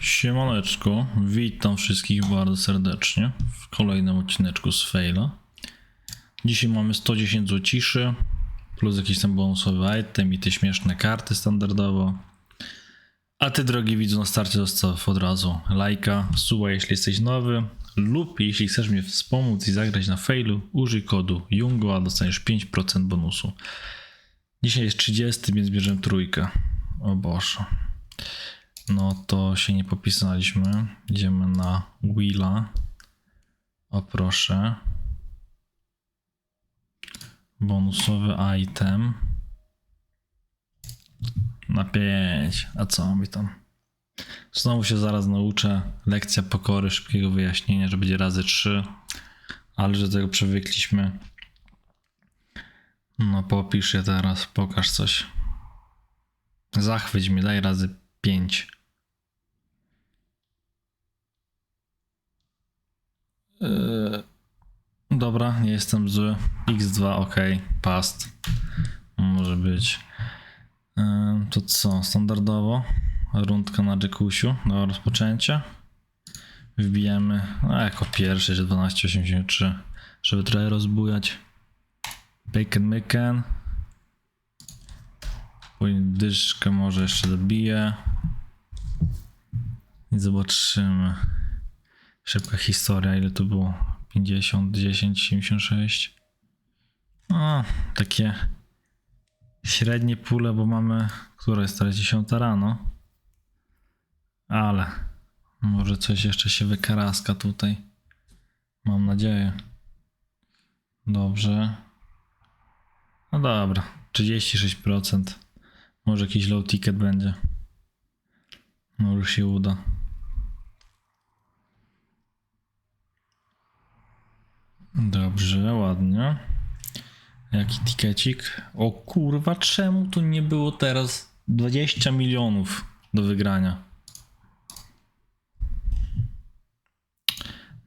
Siemaneczko, witam wszystkich bardzo serdecznie w kolejnym odcineczku z Faila. Dzisiaj mamy 110 złociszy, plus jakiś tam bonusowy item i te śmieszne karty standardowo. A ty drogi widzu na starcie zostaw od razu lajka, suba jeśli jesteś nowy lub jeśli chcesz mnie wspomóc i zagrać na Failu, użyj kodu JUNGO, a dostaniesz 5% bonusu. Dzisiaj jest 30, więc bierzemy trójkę. O Boże. No to się nie popisaliśmy. Idziemy na Wheela. O proszę. Bonusowy item. Na 5. A co mi tam? Znowu się zaraz nauczę. Lekcja pokory, szybkiego wyjaśnienia, że będzie razy 3. Ale że tego przywykliśmy. No popisz je teraz, pokaż coś. Zachwyć mnie, daj razy 5. Yy, dobra, nie jestem zły. X2, ok, past. Może być. Yy, to co, standardowo? Rundka na Jackusiu do rozpoczęcia. Wbijemy, no jako pierwszy, że 12,83, żeby trochę rozbujać. Bacon myken. Później dyszkę może jeszcze dobiję. I zobaczymy. Szybka historia, ile tu było? 50, 10, 76. No, takie średnie pule, bo mamy, która jest teraz 10 rano. Ale może coś jeszcze się wykaraska tutaj. Mam nadzieję. Dobrze. No dobra, 36%. Może jakiś low ticket będzie. Może się uda. Dobrze, ładnie. Jaki tikecik? O kurwa, czemu tu nie było teraz 20 milionów do wygrania?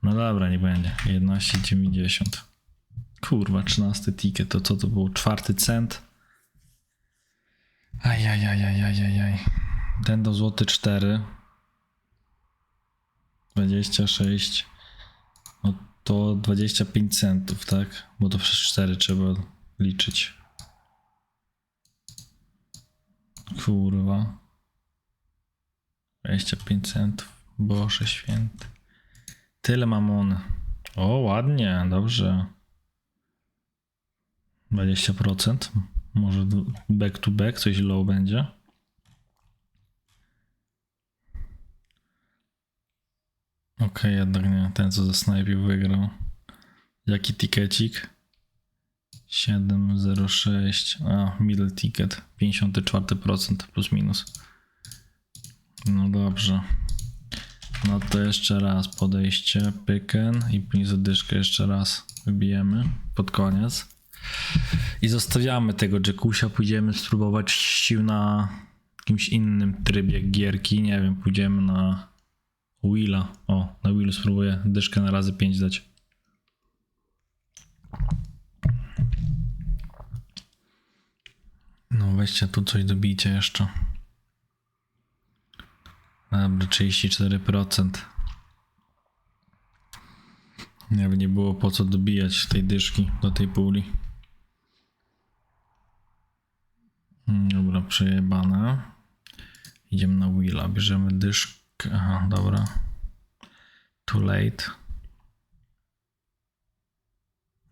No dobra, nie będzie. 11,90. Kurwa, 13 ticket, to co to było? Czwarty cent? Ajajajajajajaj. Ten do złoty 4. 26. No to 25 centów, tak? Bo to przez 4 trzeba liczyć. Kurwa. 25 centów. Boże święty. Tyle mamony. O, ładnie, dobrze. 20%. Może back to back, coś low będzie. Okej, jednak nie. Ten, co zasnajpił, wygrał. Jaki tikecik? 706. A, middle ticket. 54% plus minus. No dobrze. No to jeszcze raz podejście, pyken i później zadyszkę jeszcze raz wybijemy pod koniec. I zostawiamy tego Jackusia, pójdziemy spróbować sił na jakimś innym trybie gierki, nie wiem, pójdziemy na Wheela. O, na Wheelu spróbuję dyszkę na razy 5 dać. No weźcie tu coś dobijcie jeszcze. Dobra, 34%. Nie by nie było po co dobijać tej dyszki do tej puli. Mm, Dobra, przejebane. Idziemy na Willa, bierzemy dyszkę. Aha, dobra. Too late.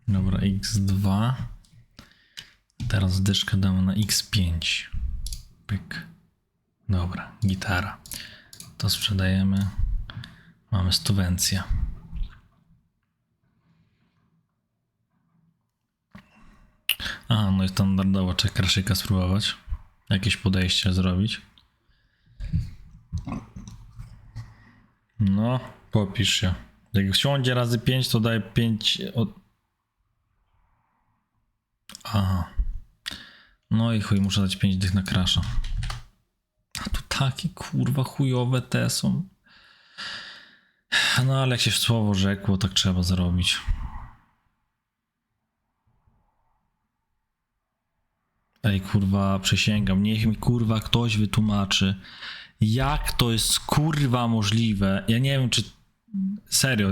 Dobra, x2. Teraz dyszkę damy na x5. Pyk. Dobra, gitara. To sprzedajemy. Mamy stuwencję. A, no i standardowo trzeba kraszyka spróbować. Jakieś podejście zrobić. No, popisz się. Jak wsiądzie razy 5, to daj 5 od... Aha. No i chuj, muszę dać 5 dych na krasza. A tu takie kurwa chujowe te są. No ale jak się w słowo rzekło, tak trzeba zrobić. Ej kurwa, przysięgam, niech mi kurwa ktoś wytłumaczy, Jak to jest kurwa możliwe? Ja nie wiem, czy serio,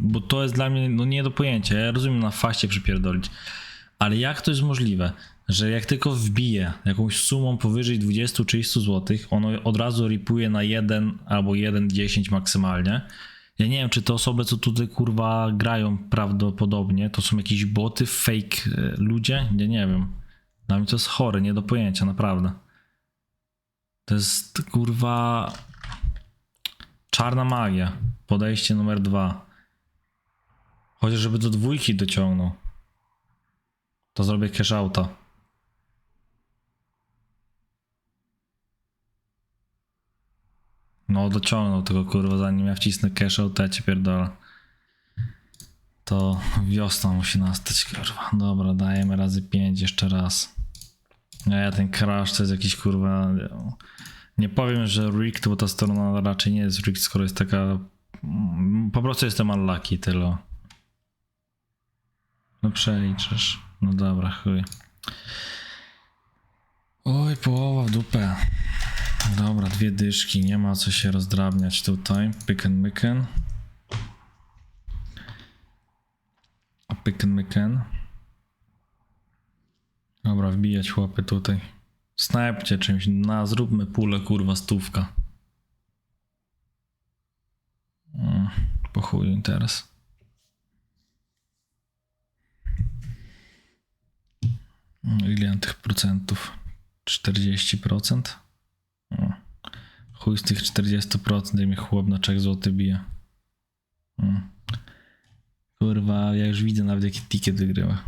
bo to jest dla mnie no nie do pojęcia. Ja rozumiem na faście przypierdolić, ale jak to jest możliwe, że jak tylko wbije jakąś sumą powyżej 20-30 zł, ono od razu ripuje na 1 albo 1,10 maksymalnie. Ja nie wiem, czy te osoby, co tutaj kurwa grają prawdopodobnie, to są jakieś boty, fake e, ludzie? Ja nie wiem. Dla mnie to jest chore, nie do pojęcia, naprawdę. To jest kurwa czarna magia. Podejście numer dwa. Chociaż żeby do dwójki dociągnął. To zrobię cash outa. No dociągnął tego kurwa zanim ja wcisnę cash out, to ja cię pierdolę. To wiosna musi nastać kurwa. Dobra, dajemy razy 5 jeszcze raz. A ja ten crash to jest jakiś kurwa... Nie powiem, że rigged, bo ta strona raczej nie jest rigged, skoro jest taka... mm, Po prostu jestem unlucky, tyle. No przeliczysz. No dobra, chuj. Oj, połowa w dupę. Dobra, dwie dyszki, nie ma co się rozdrabniać tutaj. Pyken myken. Pyken myken. Dobra, wbijać chłopy tutaj. Snajpcie czymś, na zróbmy pulę, kurwa, stówka. Mm, po chuju interes. Mm, Ile tych procentów? 40%? O. Chuj z tych 40% i mi chłop na czek złoty bije. Mm. Kurwa, ja już widzę nawet jaki ticket wygrywa.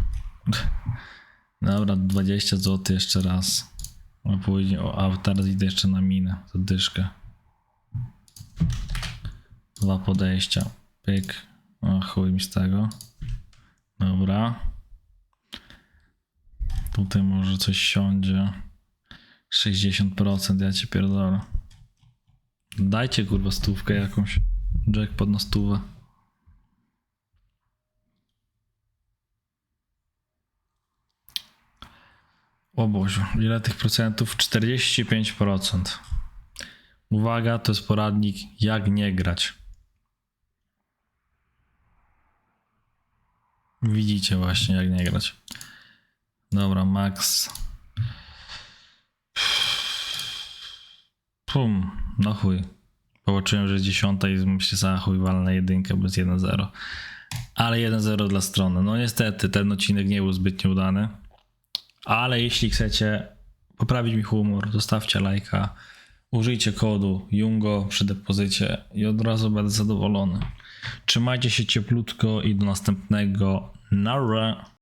Dobra, 20 zł jeszcze raz. A później, o, a teraz idę jeszcze na minę, to dyszkę. Dwa podejścia. Pyk. O, chuj mi z tego. Dobra. Tutaj może coś siądzie. 60%, ja cię pierdolę. Dajcie kurwa stówkę jakąś. Jackpot na stówę. O Boziu, ile tych procentów? 45%. Uwaga, to jest poradnik jak nie grać. Widzicie właśnie jak nie grać. Dobra, max. Pum, no chuj. Połączyłem, że jest dziesiąta i myślę, że chuj walę na jedynkę, jest 1-0. Ale 1-0 dla strony. No niestety, ten odcinek nie był zbytnio udany. Ale jeśli chcecie poprawić mi humor, zostawcie lajka, użyjcie kodu Jungo przy depozycie i od razu będę zadowolony. Trzymajcie się cieplutko i do następnego. Nara!